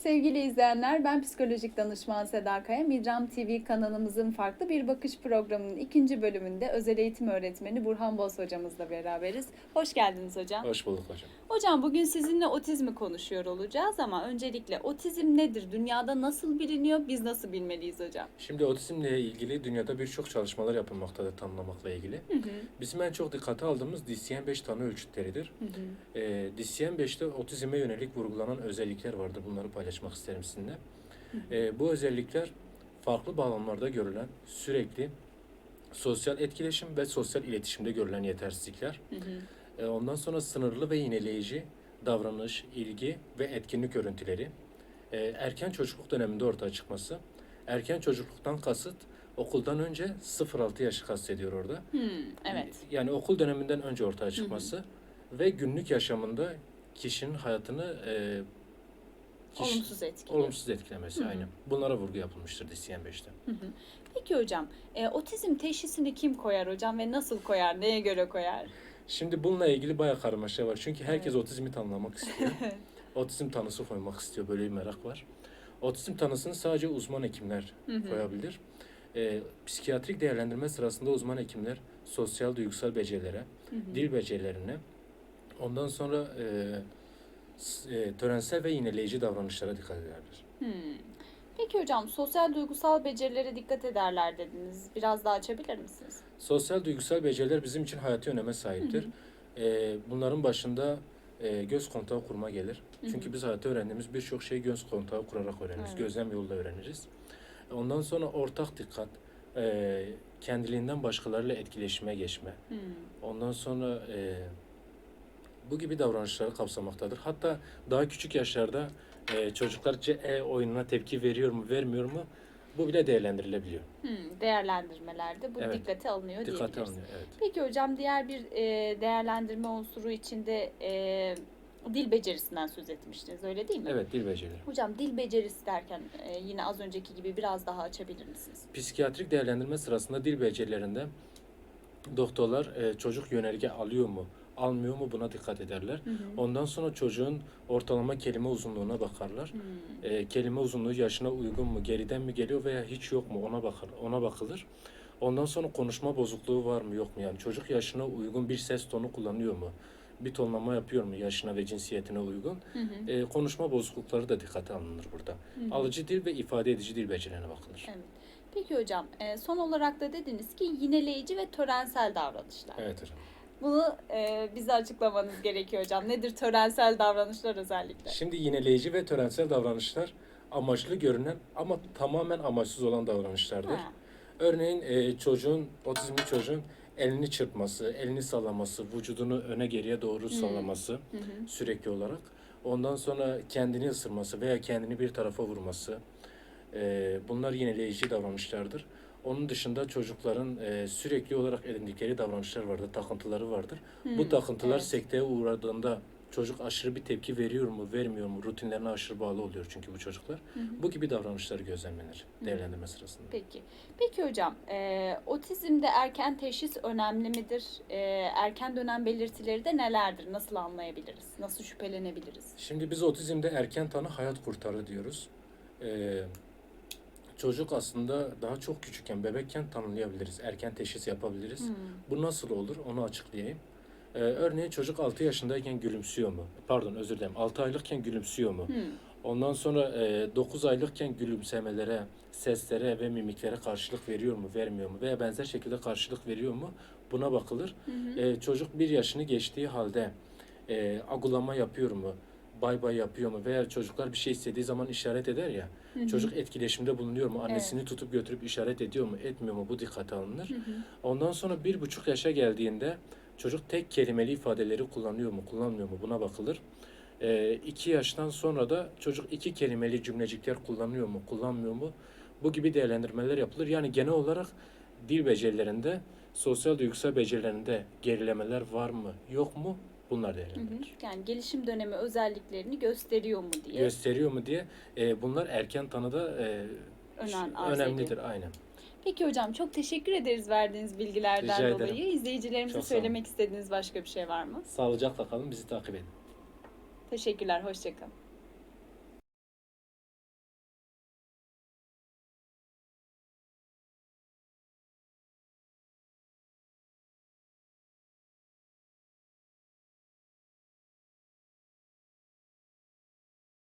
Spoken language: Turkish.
Sevgili izleyenler, ben psikolojik danışman Seda Kaya. Midram TV kanalımızın farklı bir bakış programının ikinci bölümünde özel eğitim öğretmeni Burhan Boz hocamızla beraberiz. Hoş geldiniz hocam. Hoş bulduk hocam. Hocam bugün sizinle otizmi konuşuyor olacağız ama öncelikle otizm nedir? Dünyada nasıl biliniyor? Biz nasıl bilmeliyiz hocam? Şimdi otizmle ilgili dünyada birçok çalışmalar yapılmaktadır tanımlamakla ilgili. Hı hı, Bizim en çok dikkate aldığımız DCM-5 tanı ölçütleridir. hı hı. Ee, DCM-5'te otizme yönelik vurgulanan özellikler vardır. Bunları paylaşmak isterim sizinle. Ee, bu özellikler farklı bağlamlarda görülen sürekli sosyal etkileşim ve sosyal iletişimde görülen yetersizlikler. Hı hı. Ee, ondan sonra sınırlı ve yineleyici davranış, ilgi ve etkinlik örüntüleri. Ee, erken çocukluk döneminde ortaya çıkması. Erken çocukluktan kasıt okuldan önce 0-6 yaşı kastediyor orada. Hı, evet. Yani okul döneminden önce ortaya çıkması ve günlük yaşamında kişinin hayatını e, kişi- Olumsuz etkili. olumsuz etkilemesi Hı hı. aynen. Bunlara vurgu yapılmıştır DCM-5'te. Hı hı. Peki hocam, e, otizm teşhisini kim koyar hocam ve nasıl koyar, neye göre koyar? Şimdi bununla ilgili bayağı karmaşa var. Çünkü herkes Evet. otizmi tanımlamak istiyor. otizm tanısı koymak istiyor. Böyle bir merak var. Otizm tanısını sadece uzman hekimler Hı hı. koyabilir. Ee, psikiyatrik değerlendirme sırasında uzman hekimler sosyal duygusal becerilere, Hı hı. dil becerilerine, ondan sonra e, e, törensel ve yineleyici davranışlara dikkat ederler. Hmm. Peki hocam sosyal duygusal becerilere dikkat ederler dediniz. Biraz daha açabilir misiniz? Sosyal duygusal beceriler bizim için hayati öneme sahiptir. Ee, bunların başında e, göz kontağı kurma gelir. Hı hı. Çünkü biz hayatta öğrendiğimiz birçok şeyi göz kontağı kurarak öğreniriz. Evet. Gözlem yoluyla öğreniriz. Ondan sonra ortak dikkat, e, kendiliğinden başkalarıyla etkileşime geçme. Hmm. Ondan sonra e, bu gibi davranışları kapsamaktadır. Hatta daha küçük yaşlarda e, çocuklar CE oyununa tepki veriyor mu, vermiyor mu? Bu bile değerlendirilebiliyor. Hmm. Değerlendirmelerde bu Evet. dikkate alınıyor Dikkate diyebiliriz. alınıyor. Evet. Peki hocam diğer bir e, değerlendirme unsuru içinde e, dil becerisinden söz etmiştiniz öyle değil mi? Evet, dil becerileri. Hocam dil becerisi derken e, yine az önceki gibi biraz daha açabilir misiniz? Psikiyatrik değerlendirme sırasında dil becerilerinde doktorlar e, çocuk yönerge alıyor mu, almıyor mu buna dikkat ederler. Hı hı. Ondan sonra çocuğun ortalama kelime uzunluğuna bakarlar. Hmm. E, kelime uzunluğu yaşına uygun mu, geriden mi geliyor veya hiç yok mu ona bakar, ona bakılır. Ondan sonra konuşma bozukluğu var mı yok mu yani çocuk yaşına uygun bir ses tonu kullanıyor mu? Bir tonlama yapıyor mu yaşına ve cinsiyetine uygun? Hı hı. E, konuşma bozuklukları da dikkate alınır burada. Hı hı. Alıcı dil ve ifade edici dil becerilerine bakılır. Evet. Peki hocam e, son olarak da dediniz ki yineleyici ve törensel davranışlar. Evet hocam. Bunu e, bize açıklamanız gerekiyor hocam. Nedir törensel davranışlar özellikle? Şimdi yineleyici ve törensel davranışlar amaçlı görünen ama tamamen amaçsız olan davranışlardır. Ha. Örneğin e, çocuğun, otizmli çocuğun elini çırpması, elini sallaması, vücudunu öne geriye doğru sallaması Hı hı. sürekli olarak. Ondan sonra kendini ısırması veya kendini bir tarafa vurması. e, bunlar yineleyici davranışlardır. Onun dışında çocukların e, sürekli olarak edindikleri davranışlar vardır, takıntıları vardır. Hmm, Bu takıntılar evet. sekteye uğradığında çocuk aşırı bir tepki veriyor mu, vermiyor mu, rutinlerine aşırı bağlı oluyor çünkü bu çocuklar. Hı hı. Bu gibi davranışları gözlemlenir değerlendirme sırasında. Peki. Peki hocam, e, otizmde erken teşhis önemli midir? E, erken dönem belirtileri de nelerdir? Nasıl anlayabiliriz? Nasıl şüphelenebiliriz? Şimdi biz otizmde erken tanı hayat kurtarır diyoruz. Ee, çocuk aslında daha çok küçükken, bebekken tanımlayabiliriz, erken teşhis yapabiliriz. Hmm. Bu nasıl olur onu açıklayayım. Ee, örneğin çocuk 6 yaşındayken gülümsüyor mu? Pardon özür dilerim 6 aylıkken gülümsüyor mu? Hmm. Ondan sonra e, 9 aylıkken gülümsemelere, seslere ve mimiklere karşılık veriyor mu, vermiyor mu? Veya benzer şekilde karşılık veriyor mu? Buna bakılır. Hı hı. E, çocuk bir yaşını geçtiği halde e, agulama yapıyor mu? Bay bay yapıyor mu? Veya çocuklar bir şey istediği zaman işaret eder ya. Hı hı. Çocuk etkileşimde bulunuyor mu? Annesini tutup götürüp işaret ediyor mu? Etmiyor mu? Bu dikkate alınır. Hı hı. Ondan sonra bir buçuk yaşa geldiğinde çocuk tek kelimeli ifadeleri kullanıyor mu, kullanmıyor mu buna bakılır. Ee, iki yaştan sonra da çocuk iki kelimeli cümlecikler kullanıyor mu, kullanmıyor mu? Bu gibi değerlendirmeler yapılır. Yani genel olarak dil becerilerinde, sosyal duygusal becerilerinde gerilemeler var mı, yok mu? Bunlar değerlendirilir. Yani gelişim dönemi özelliklerini gösteriyor mu diye Gösteriyor mu diye e, bunlar erken tanıda e, önem arz önemlidir. ediyor. Aynen. Peki hocam çok teşekkür ederiz verdiğiniz bilgilerden Rica ederim. dolayı. İzleyicilerimize Çok sağ olun. söylemek istediğiniz başka bir şey var mı? Sağlıcakla kalın, bizi takip edin. Teşekkürler, hoşçakalın.